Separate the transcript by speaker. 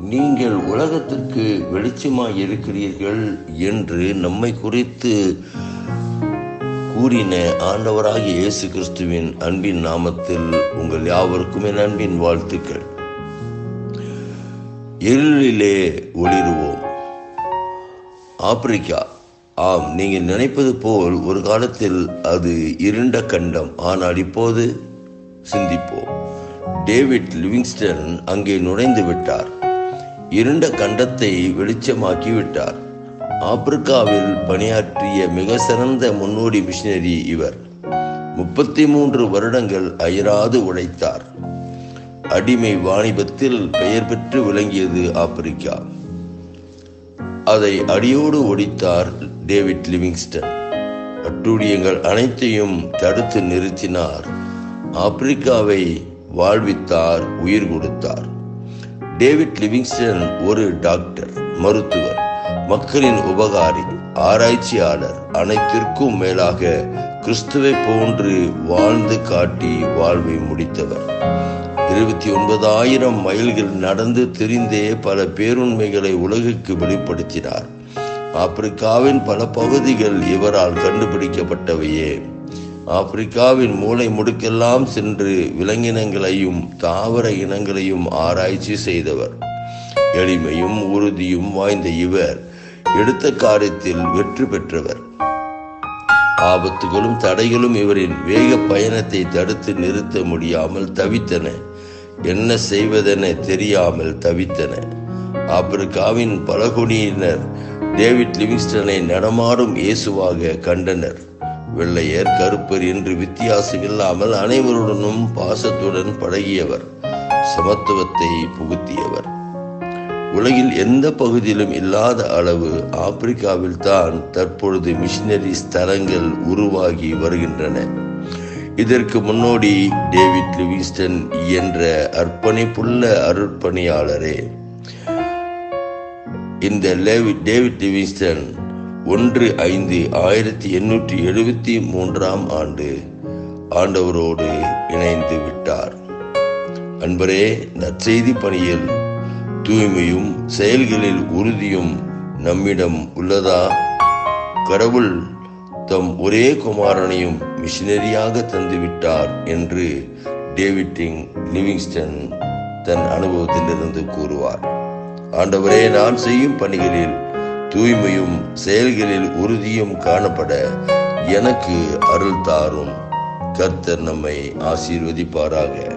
Speaker 1: நீங்கள் உலகத்திற்கு வெளிச்சமாய் இருக்கிறீர்கள் என்று நம்மை குறித்து கூறின ஆண்டவராகிய இயேசு கிறிஸ்துவின் அன்பின் நாமத்தில் உங்கள் யாவருக்கும் என் அன்பின் வாழ்த்துக்கள். இருளிலே ஒளிருவோம். ஆப்பிரிக்கா. ஆம் நீங்கள் நினைப்பது போல் ஒரு காலத்தில் அது இருண்ட கண்டம். ஆனால் இப்போது சிந்திப்போம். டேவிட் லிவிங்ஸ்டன் அங்கே நுழைந்து விட்டார். இருண்ட கண்டத்தை வெளிச்சமாக்கி விட்டார் ஆப்பிரிக்காவில் பணியாற்றிய மிக சிறந்த முன்னோடி மிஷினரி இவர். முப்பத்தி மூன்று வருடங்கள் அயராது உழைத்தார். அடிமை வாணிபத்தில் பெயர் பெற்று விளங்கியது ஆப்பிரிக்கா. அதை அடியோடு ஒடித்தார் டேவிட் லிவிங்ஸ்டன். அட்டூழியங்கள் அனைத்தையும் தடுத்து நிறுத்தினார். ஆப்பிரிக்காவை வாழ்வித்தார் உயிர் கொடுத்தார். டேவிட் லிவிங்ஸ்டன் ஒரு டாக்டர் மருத்துவர் மக்களின் உபகாரி ஆராய்ச்சியாளர் அனைத்திற்கும் மேலாக கிறிஸ்துவை போன்று வாழ்ந்து காட்டி வாழ்வை முடித்தவர். இருபத்தி ஒன்பதாயிரம் மைல்கள் நடந்து திரிந்தே பல பேருண்மைகளை உலகுக்கு வெளிப்படுத்தினார். ஆப்பிரிக்காவின் பல பகுதிகள் இவரால் கண்டுபிடிக்கப்பட்டவையே. ஆப்பிரிக்காவின் மூளை முடுக்கெல்லாம் சென்று விலங்கினங்களையும் தாவர இனங்களையும் ஆராய்ச்சி செய்தவர். எளிமையும் உறுதியும் வாய்ந்த இவர் எடுத்த காரியத்தில் வெற்றி பெற்றவர். ஆபத்துகளும் தடைகளும் இவரின் வேக பயணத்தை தடுத்து நிறுத்த முடியாமல் தவித்தன. என்ன செய்வதென தெரியாமல் தவித்தன. ஆப்பிரிக்காவின் பலகுனியினர் டேவிட் லிவிங்ஸ்டனை நடமாடும் இயேசுவாக கண்டனர். வெள்ளையர் கருப்பர் என்று வித்தியாசம் இல்லாமல் அனைவருடனும் பாசத்துடன் பழகியவர் சமத்துவத்தை புகுத்தியவர். உலகில் எந்த பகுதியிலும் இல்லாத அளவு ஆப்பிரிக்காவில் தான் தற்பொழுது மிஷினரி ஸ்தலங்கள் உருவாகி வருகின்றன. இதற்கு முன்னோடி டேவிட் லிவிங்ஸ்டன் என்ற அர்ப்பணிப்புள்ள அருட்பணியாளரே. இந்த டேவிட் லிவிங்ஸ்டன் ஒன்று ஐந்து ஆயிரத்தி எண்ணூற்றி எழுபத்தி மூன்றாம் ஆண்டு ஆண்டவரோடு இணைந்து விட்டார். அன்பரே நற்செய்தி பணியில் தூய்மையும் செயல்களில் உறுதியும் நம்மிடம் உள்ளதா? கடவுள் தம் ஒரே குமாரனையும் மிஷினரியாக தந்துவிட்டார் என்று டேவிட்டிங் லிவிங்ஸ்டன் தன் அனுபவத்திலிருந்து கூறுவார். ஆண்டவரே நான் செய்யும் பணிகளில் தூய்மையும் செயல்களில் உறுதியும் காணப்பட எனக்கு அருள் தாரும். கர்த்தர் நம்மை ஆசீர்வதிப்பாராக.